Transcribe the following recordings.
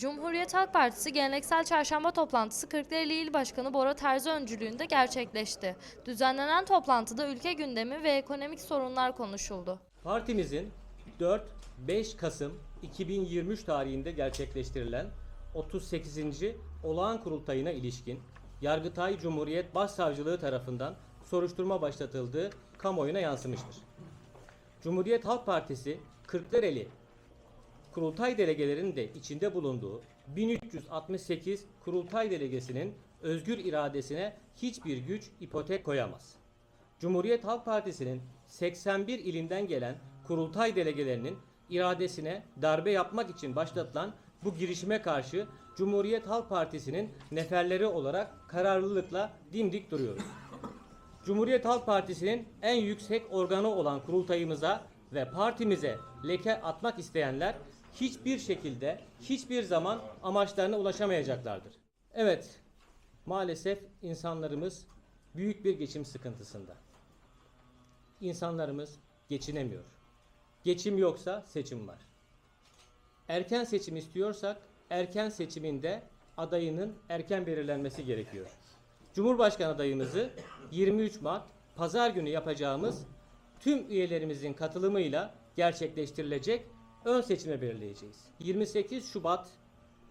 Cumhuriyet Halk Partisi geleneksel çarşamba toplantısı Kırklareli İl Başkanı Bora Terzi öncülüğünde gerçekleşti. Düzenlenen toplantıda ülke gündemi ve ekonomik sorunlar konuşuldu. Partimizin 4-5 Kasım 2023 tarihinde gerçekleştirilen 38. olağan kurultayına ilişkin Yargıtay Cumhuriyet Başsavcılığı tarafından soruşturma başlatıldığı kamuoyuna yansımıştır. Cumhuriyet Halk Partisi Kırklareli kurultay delegelerinin de içinde bulunduğu 1368 kurultay delegesinin özgür iradesine hiçbir güç ipotek koyamaz. Cumhuriyet Halk Partisi'nin 81 ilinden gelen kurultay delegelerinin iradesine darbe yapmak için başlatılan bu girişime karşı Cumhuriyet Halk Partisi'nin neferleri olarak kararlılıkla dimdik duruyoruz. Cumhuriyet Halk Partisi'nin en yüksek organı olan kurultayımıza ve partimize leke atmak isteyenler hiçbir şekilde hiçbir zaman amaçlarına ulaşamayacaklardır. Evet, maalesef insanlarımız büyük bir geçim sıkıntısında. İnsanlarımız geçinemiyor. Geçim yoksa seçim var. Erken seçim istiyorsak erken seçiminde adayının erken belirlenmesi gerekiyor. Cumhurbaşkanı adayımızı 23 Mart pazar günü yapacağımız tüm üyelerimizin katılımıyla gerçekleştirilecek ön seçime belirleyeceğiz. 28 Şubat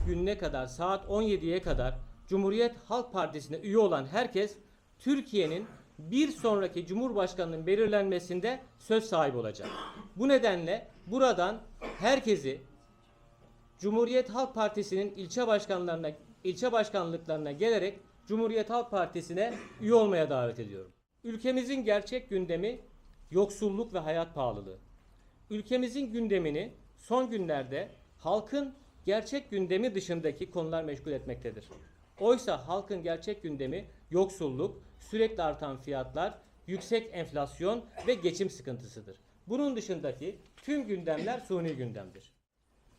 gününe kadar saat 17'ye kadar Cumhuriyet Halk Partisi'ne üye olan herkes Türkiye'nin bir sonraki Cumhurbaşkanının belirlenmesinde söz sahibi olacak. Bu nedenle buradan herkesi Cumhuriyet Halk Partisi'nin ilçe başkanlarına, ilçe başkanlıklarına gelerek Cumhuriyet Halk Partisi'ne üye olmaya davet ediyorum. Ülkemizin gerçek gündemi yoksulluk ve hayat pahalılığı. Ülkemizin gündemini son günlerde halkın gerçek gündemi dışındaki konular meşgul etmektedir. Oysa halkın gerçek gündemi yoksulluk, sürekli artan fiyatlar, yüksek enflasyon ve geçim sıkıntısıdır. Bunun dışındaki tüm gündemler suni gündemdir.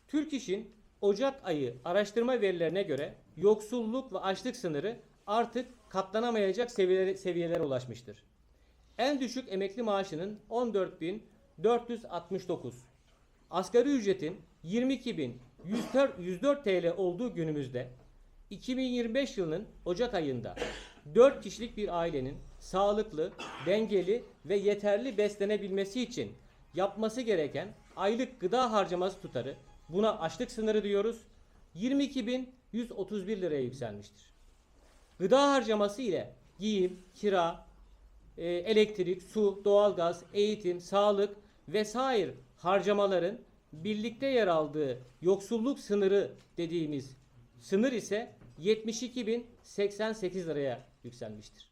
Türk İş'in Ocak ayı araştırma verilerine göre yoksulluk ve açlık sınırı artık katlanamayacak seviyelere, seviyelere ulaşmıştır. En düşük emekli maaşının 14.469, asgari ücretin 22.104 TL olduğu günümüzde 2025 yılının Ocak ayında 4 kişilik bir ailenin sağlıklı, dengeli ve yeterli beslenebilmesi için yapması gereken aylık gıda harcaması tutarı buna açlık sınırı diyoruz. 22.131 liraya yükselmiştir. Gıda harcaması ile giyim, kira, e, elektrik, su, doğalgaz, eğitim, sağlık vesaire harcamaların birlikte yer aldığı yoksulluk sınırı dediğimiz sınır ise 72.088 liraya yükselmiştir.